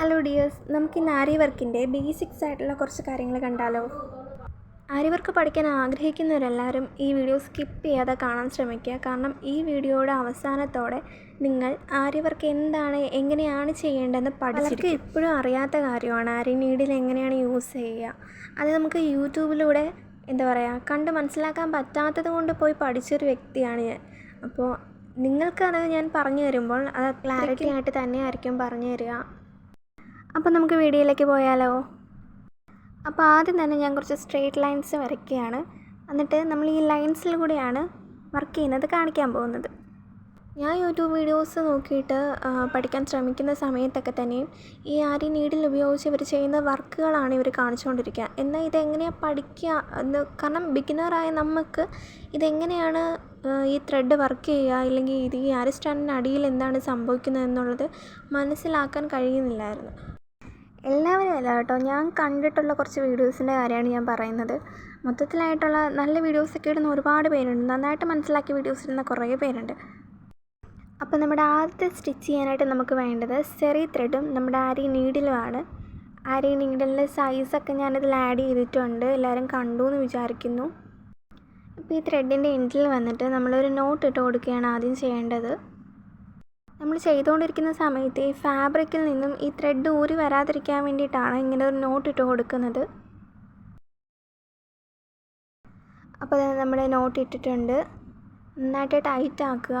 Hello dears നമുക്ക് ഇന്ന് ആരി വർക്കിന്റെ ബേസിക്സ് ആയിട്ടുള്ള കുറച്ച് കാര്യങ്ങൾ കണ്ടാലോ? ആരി വർക്ക് പഠിക്കാൻ ആഗ്രഹിക്കുന്നവരെല്ലാവരും ഈ വീഡിയോ സ്കിപ്പ് ചെയ്യാതെ കാണാൻ ശ്രമിക്കുക. കാരണം ഈ വീഡിയോയുടെ അവസാനത്തോടെ നിങ്ങൾ ആരി വർക്ക് എന്താണ് എങ്ങനെയാണ് ചെയ്യേണ്ടതെന്ന് പഠിച്ചിരിക്കും. ഇപ്പോഴും അറിയാത്ത കാര്യമാണ് ആരി നീഡിൽ എങ്ങനെയാണ് യൂസ് ചെയ്യുക. അത് നമുക്ക് യൂട്യൂബിലൂടെ എന്താ പറയുക കണ്ട് മനസ്സിലാക്കാൻ പറ്റാത്തത് കൊണ്ട് പോയി പഠിച്ചൊരു വ്യക്തിയാണ് ഞാൻ. അപ്പോൾ നിങ്ങൾക്കത് ഞാൻ പറഞ്ഞു തരുമ്പോൾ അത് ക്ലാരിറ്റി ആയിട്ട് തന്നെയായിരിക്കും പറഞ്ഞു തരിക. അപ്പോൾ നമുക്ക് വീഡിയോയിലേക്ക് പോയാലോ? അപ്പോൾ ആദ്യം തന്നെ ഞാൻ കുറച്ച് സ്ട്രെയിറ്റ് ലൈൻസ് വരയ്ക്കുകയാണ്. എന്നിട്ട് നമ്മൾ ഈ ലൈൻസിൽ കൂടെയാണ് വർക്ക് ചെയ്യുന്നത് കാണിക്കാൻ പോകുന്നത്. ഞാൻ യൂട്യൂബ് വീഡിയോസ് നോക്കിയിട്ട് പഠിക്കാൻ ശ്രമിക്കുന്ന സമയത്തൊക്കെ തന്നെയും ഈ ആരി നീഡിൽ ഉപയോഗിച്ച് ഇവർ ചെയ്യുന്ന വർക്കുകളാണ് ഇവർ കാണിച്ചുകൊണ്ടിരിക്കുക. എന്നാൽ ഇതെങ്ങനെയാണ് പഠിക്കുക എന്ന് കാരണം ബിഗിനറായ നമുക്ക് ഇതെങ്ങനെയാണ് ഈ ത്രെഡ് വർക്ക് ചെയ്യുക അല്ലെങ്കിൽ ഇത് ഈ ആരി സ്റ്റാൻഡിന് അടിയിൽ എന്താണ് സംഭവിക്കുന്നത് എന്നുള്ളത് മനസ്സിലാക്കാൻ കഴിയുന്നില്ലായിരുന്നു. എല്ലാവരും അല്ല കേട്ടോ. ഞാൻ കണ്ടിട്ടുള്ള കുറച്ച് വീഡിയോസിന്റെ കാര്യമാണ് ഞാൻ പറയുന്നത്. മൊത്തത്തിലായിട്ടുള്ള നല്ല വീഡിയോസൊക്കെ ഇടുന്ന ഒരുപാട് പേരുണ്ട്. നന്നായിട്ട് മനസ്സിലാക്കിയ വീഡിയോസ് ഇടുന്ന കുറേ പേരുണ്ട്. അപ്പോൾ നമ്മുടെ ആദ്യത്തെ സ്റ്റിച്ച് ചെയ്യാനായിട്ട് നമുക്ക് വേണ്ടത് സെറി ത്രെഡും നമ്മുടെ ആരി നീഡിലുമാണ് ആരി നീഡിലിന്റെ സൈസൊക്കെ ഞാനിതിൽ ആഡ് ചെയ്തിട്ടുണ്ട്. എല്ലാവരും കണ്ടു എന്ന് വിചാരിക്കുന്നു. ഇപ്പോൾ ഈ ത്രെഡിന്റെ എൻഡിൽ വന്നിട്ട് നമ്മളൊരു നോട്ട് ഇട്ട് കൊടുക്കുകയാണ് ആദ്യം ചെയ്യേണ്ടത്. നമ്മൾ ചെയ്തുകൊണ്ടിരിക്കുന്ന സമയത്ത് ഈ ഫാബ്രിക്കിൽ നിന്നും ഈ ത്രെഡ് ഊരി വരാതിരിക്കാൻ വേണ്ടിയിട്ടാണ് ഇങ്ങനെ ഒരു നോട്ട് ഇട്ട് കൊടുക്കുന്നത്. അപ്പോൾ നമ്മൾ നോട്ട് ഇട്ടിട്ടുണ്ട്. നന്നായിട്ട് ടൈറ്റ് ആക്കുക.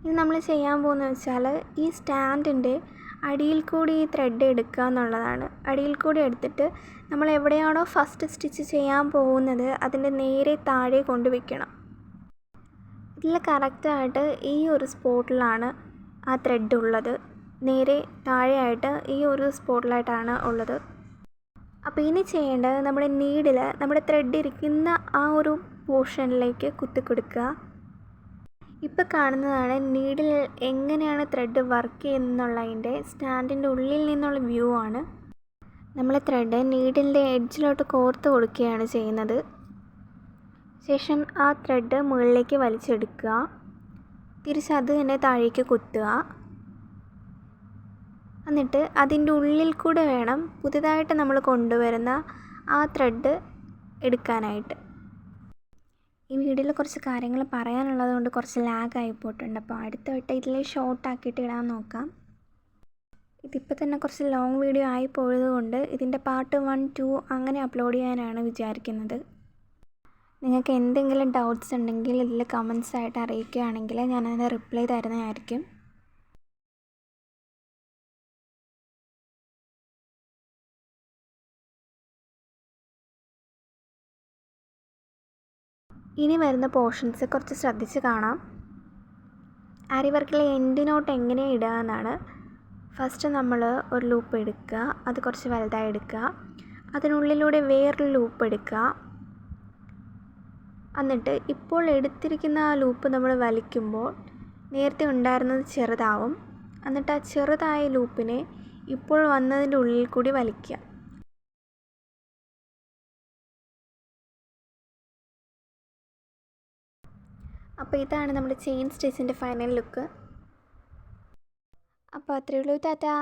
ഇനി നമ്മൾ ചെയ്യാൻ പോകുന്നത് വെച്ചാൽ ഈ സ്റ്റാൻഡിന്റെ അടിയിൽ കൂടി ഈ ത്രെഡ് എടുക്കുക എന്നുള്ളതാണ്. അടിയിൽ കൂടി എടുത്തിട്ട് നമ്മൾ എവിടെയാണോ ഫസ്റ്റ് സ്റ്റിച്ച് ചെയ്യാൻ പോകുന്നത് അതിന്റെ നേരെ താഴെ കൊണ്ട് വെക്കണം. ഇതിൽ കറക്റ്റായിട്ട് ഈ ഒരു സ്പോട്ടിലാണ് ആ ത്രെഡ് ഉള്ളത്. നേരെ താഴെയായിട്ട് ഈ ഒരു സ്പോട്ടിലായിട്ടാണ് ഉള്ളത്. അപ്പോൾ ഇനി ചെയ്യേണ്ടത് നമ്മുടെ നീഡിൽ നമ്മുടെ ത്രെഡ് ഇരിക്കുന്ന ആ ഒരു പോർഷനിലേക്ക് കുത്തി കൊടുക്കുക ഇപ്പോൾ കാണുന്നതാണ് നീഡിൽ എങ്ങനെയാണ് ത്രെഡ് വർക്ക് ചെയ്യുന്നതിന്റെ സ്റ്റാൻഡിന്റെ ഉള്ളിൽ നിന്നുള്ള വ്യൂ ആണ്. നമ്മൾ ത്രെഡ് നീഡിന്റെ എഡ്ജിലോട്ട് കോർത്ത് കൊടുക്കുകയാണ് ചെയ്യുന്നത്. ശേഷം ആ ത്രെഡ് മുകളിലേക്ക് വലിച്ചെടുക്കുക. തിരിച്ച് അത് തന്നെ താഴേക്ക് കുത്തുക. എന്നിട്ട് അതിന്റെ ഉള്ളിൽ കൂടെ വേണം പുതിയതായിട്ട് നമ്മൾ കൊണ്ടുവരുന്ന ആ ത്രെഡ് എടുക്കാനായിട്ട്. ഈ വീഡിയോയിൽ കുറച്ച് കാര്യങ്ങൾ പറയാനുള്ളത് കൊണ്ട് കുറച്ച് ലാഗ് ആയി പോയിട്ടുണ്ട്. അപ്പോൾ അടുത്ത വട്ടം ഇതിൽ ഷോർട്ട് ആക്കിയിട്ട് ഇടാൻ നോക്കാം. ഇതിപ്പോൾ തന്നെ കുറച്ച് ലോങ് വീഡിയോ ആയി പോയതുകൊണ്ട് ഇതിന്റെ പാർട്ട് വൺ ടു അങ്ങനെ അപ്ലോഡ് ചെയ്യാനാണ് വിചാരിക്കുന്നത്. നിങ്ങൾക്ക് എന്തെങ്കിലും ഡൗട്ട്സ് ഉണ്ടെങ്കിൽ ഇതിൽ കമൻസ് ആയിട്ട് അറിയിക്കുകയാണെങ്കിൽ ഞാൻ അതിന് റിപ്ലൈ തരുന്നതായിരിക്കും. ഇനി വരുന്ന പോർഷൻസ് കുറച്ച് ശ്രദ്ധിച്ച് കാണാം. ആരി വർക്കിലെ എൻഡ് നോട്ട് എങ്ങനെ ഇടുക എന്നാണ്. ഫസ്റ്റ് നമ്മൾ ഒരു ലൂപ്പ് എടുക്കുക അത് കുറച്ച് വലുതായി എടുക്കുക. അതിനുള്ളിലൂടെ വേറൊരു ലൂപ്പ് എടുക്കുക. എന്നിട്ട് ഇപ്പോൾ എടുത്തിരിക്കുന്ന ആ ലൂപ്പ് നമ്മൾ വലിക്കുമ്പോൾ നേരത്തെ ഉണ്ടായിരുന്നത് ചെറുതാവും. എന്നിട്ട് ആ ചെറുതായ ലൂപ്പിനെ ഇപ്പോൾ വന്നതിന്റെ ഉള്ളിൽ കൂടി വലിക്കുക. അപ്പോൾ ഇതാണ് നമ്മുടെ ചെയിൻ സ്റ്റിച്ചിന്റെ ഫൈനൽ ലുക്ക് അപ്പോൾ അത്രയേ ഉള്ളൂ. ടാറ്റാ.